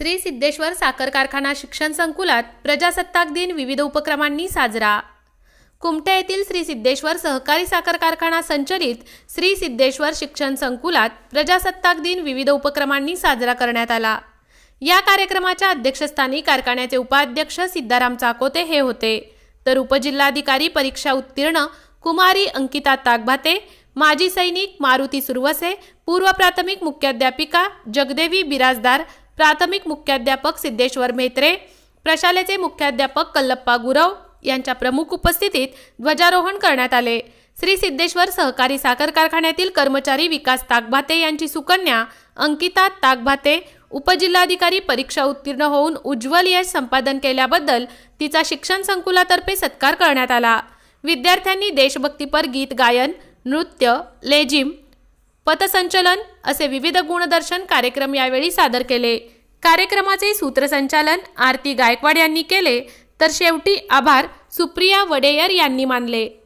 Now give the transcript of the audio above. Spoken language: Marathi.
श्री सिद्धेश्वर साखर कारखाना शिक्षण संकुलात प्रजासत्ताक दिन विविध उपक्रमांनी साजरा. कुमट्या येथील श्री सिद्धेश्वर सहकारी साखर कारखाना संचलित श्री सिद्धेश्वर शिक्षण संकुलात प्रजासत्ताक दिन विविध उपक्रमांनी साजरा करण्यात आला. या कार्यक्रमाच्या अध्यक्षस्थानी कारखान्याचे उपाध्यक्ष सिद्धाराम चाकोते हे होते. तर उपजिल्हाधिकारी परीक्षा उत्तीर्ण कुमारी अंकिता ताकभाते माजी सैनिक मारुती सुरवसे पूर्व प्राथमिक मुख्याध्यापिका जगदेवी बिराजदार प्राथमिक मुख्याध्यापक सिद्धेश्वर मेत्रे प्रशालेचे मुख्याध्यापक कल्लप्पा गुरव यांच्या प्रमुख उपस्थितीत ध्वजारोहण करण्यात आले. श्री सिद्धेश्वर सहकारी साखर कारखान्यातील कर्मचारी विकास ताकभाते यांची सुकन्या अंकिता ताकभाते उपजिल्हाधिकारी परीक्षा उत्तीर्ण होऊन उज्ज्वल यश संपादन केल्याबद्दल तिचा शिक्षण संकुलातर्फे सत्कार करण्यात आला. विद्यार्थ्यांनी देशभक्तीपर गीत गायन नृत्य लेझिम पथसंचलन असे विविध गुणदर्शन कार्यक्रम यावेळी सादर केले. कार्यक्रमाचे सूत्रसंचालन आरती गायकवाड यांनी केले. तर शेवटी आभार सुप्रिया वडेयर यांनी मानले.